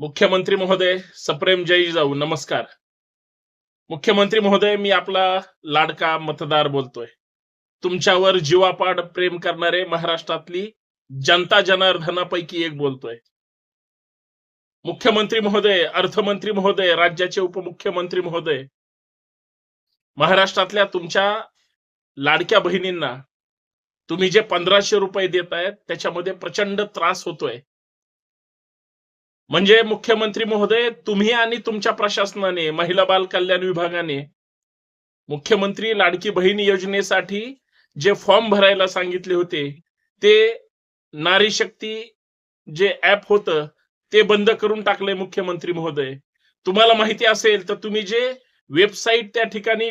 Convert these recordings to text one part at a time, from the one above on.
मुख्यमंत्री महोदय सप्रेम जय जाऊ नमस्कार. मुख्यमंत्री महोदय मी आपला लाडका मतदार बोलतोय. तुमच्यावर जीवापाड प्रेम करणारे महाराष्ट्रातली जनता जनार्दनापैकी एक बोलतोय. मुख्यमंत्री महोदय अर्थमंत्री महोदय राज्याचे उपमुख्यमंत्री महोदय महाराष्ट्रातल्या तुमच्या लाडक्या बहिणींना तुम्ही जे पंधराशे रुपये देत आहेत त्याच्यामध्ये प्रचंड त्रास होतोय. म्हणजे मुख्यमंत्री महोदय तुम्ही आणि तुमच्या प्रशासनाने महिला बाल कल्याण विभागाने मुख्यमंत्री लाडकी बहीण योजनेसाठी जे फॉर्म भरायला सांगितले होते ते नारी शक्ती जे ऍप होतं ते बंद करून टाकलंय मुख्यमंत्री महोदय. तुम्हाला माहिती असेल तर तुम्ही जे वेबसाईट त्या ठिकाणी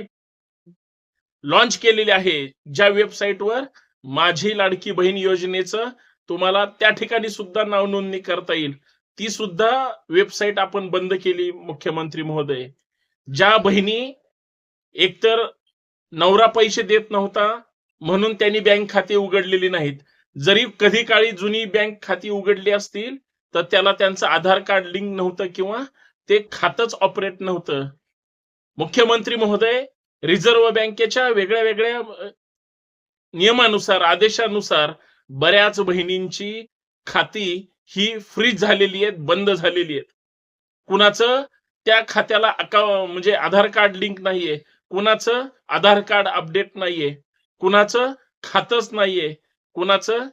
लॉन्च केलेली आहे ज्या वेबसाईटवर माझी लाडकी बहीण योजनेचं तुम्हाला त्या ठिकाणी सुद्धा नाव नोंदणी करता येईल. ती सुद्धा वेबसाईट आपण बंद केली मुख्यमंत्री महोदय. ज्या बहिणी एकतर नवरा पैसे देत नव्हता म्हणून त्यांनी बँक खाते उघडलेली नाहीत. जरी कधी काळी जुनी बँक खाती उघडली असतील तर त्याला त्यांचं आधार कार्ड लिंक नव्हतं किंवा ते खातच ऑपरेट नव्हतं. मुख्यमंत्री महोदय रिझर्व्ह बँकेच्या वेगळ्या वेगळ्या नियमानुसार आदेशानुसार बऱ्याच बहिणींची खाती ही फ्रीज झालेली आहेत बंद झालेली आहेत. कुणाचं? त्या खात्याला अका म्हणजे आधार कार्ड लिंक नाहीये. कुणाचं? आधार कार्ड अपडेट नाहीये. कुणाचं? खातच नाहीये. कुणाचं?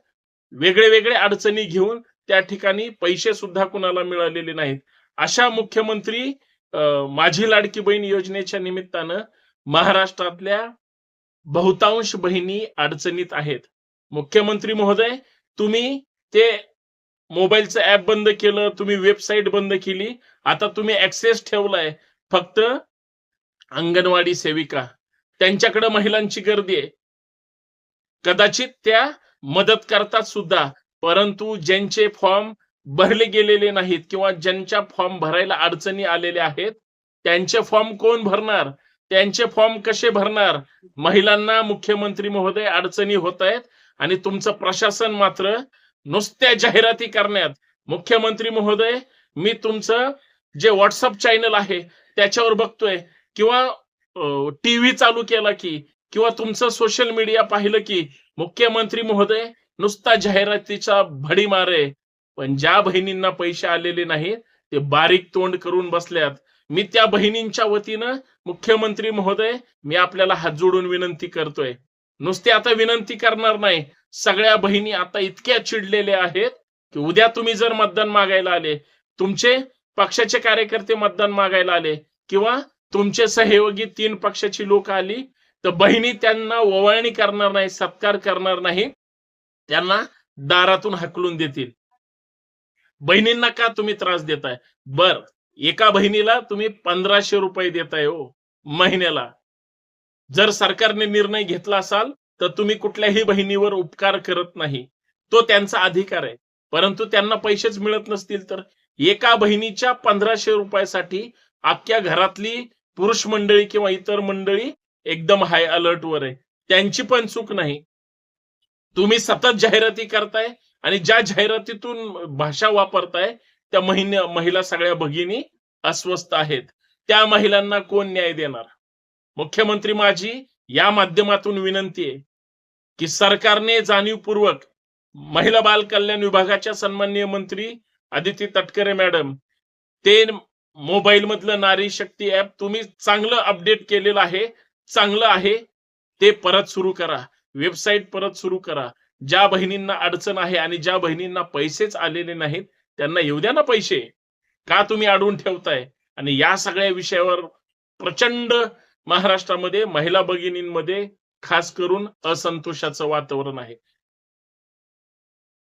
वेगळे वेगळे अडचणी घेऊन त्या ठिकाणी पैसे सुद्धा कुणाला मिळालेले नाहीत. अशा मुख्यमंत्री माझी लाडकी बहीण योजनेच्या निमित्तानं महाराष्ट्रातल्या बहुतांश बहिणी अडचणीत आहेत. मुख्यमंत्री महोदय तुम्ही ते मोबाईलचं ऍप बंद केलं तुम्ही वेबसाईट बंद केली आता तुम्ही ऍक्सेस ठेवलाय फक्त अंगणवाडी सेविका. त्यांच्याकडे महिलांची गर्दी आहे. कदाचित त्या मदत करतात सुद्धा परंतु ज्यांचे फॉर्म भरले गेलेले नाहीत किंवा ज्यांच्या फॉर्म भरायला अडचणी आलेल्या आहेत त्यांचे फॉर्म कोण भरणार? त्यांचे फॉर्म कसे भरणार? महिलांना मुख्यमंत्री महोदय अडचणी होत आहेत आणि तुमचं प्रशासन मात्र नुसत्या जाहिराती करण्यात. मुख्यमंत्री महोदय मी तुमचं जे व्हॉट्सअप चॅनल आहे त्याच्यावर बघतोय. किंवा टीव्ही चालू केला की किंवा तुमचं सोशल मीडिया पाहिलं की मुख्यमंत्री महोदय नुसता जाहिरातीचा भडीमार आहे पण ज्या बहिणींना पैसे आलेले नाहीत ते बारीक तोंड करून बसल्यात. मी त्या बहिणींच्या वतीनं मुख्यमंत्री महोदय मी आपल्याला हात जोडून विनंती करतोय. नुसते आता विनंती करणार नाही सगळ्या बहिणी आता इतक्या चिडलेल्या आहेत की उद्या तुम्ही जर मतदान मागायला आले तुमचे पक्षाचे कार्यकर्ते मतदान मागायला आले किंवा तुमचे सहयोगी तीन पक्षाची लोक आली तर बहिणी त्यांना ओवाळणी करणार नाही सत्कार करणार नाही त्यांना दारातून हकलून देतील. बहिणींना का तुम्ही त्रास देताय? बर एका बहिणीला तुम्ही पंधराशे रुपये देताय हो महिन्याला. जर सरकारने निर्णय घेतला असाल तर तुम्ही कुठल्याही बहिणीवर उपकार करत नाही. तो त्यांचा अधिकार आहे. परंतु त्यांना पैसेच मिळत नसतील तर एका बहिणीच्या पंधराशे रुपयासाठी अख्ख्या घरातली पुरुष मंडळी किंवा इतर मंडळी एकदम हाय अलर्ट वर आहे. त्यांची पण चूक नाही. तुम्ही सतत जाहिराती करताय आणि ज्या जाहिरातीतून भाषा वापरताय त्या महिन्या महिला सगळ्या भगिनी अस्वस्थ आहेत. त्या महिलांना कोण न्याय देणार? मुख्यमंत्री माझी या माध्यमातून विनंती आहे. की सरकारने जाणीवपूर्वक महिला बाल कल्याण विभागाच्या सन्माननीय मंत्री आदिती तटकरे मॅडम ते मोबाईल मधलं नारी शक्ती ऍप तुम्ही चांगलं अपडेट केलेलं आहे चांगलं आहे ते परत सुरू करा. वेबसाईट परत सुरू करा. ज्या बहिणींना अडचण आहे आणि ज्या बहिणींना पैसेच आलेले नाहीत त्यांना येऊ द्या ना पैसे. का तुम्ही अडवून ठेवताय? आणि या सगळ्या विषयावर प्रचंड महाराष्ट्रामध्ये महिला भगिनींमध्ये खास करून असंतोषाचं वातावरण आहे.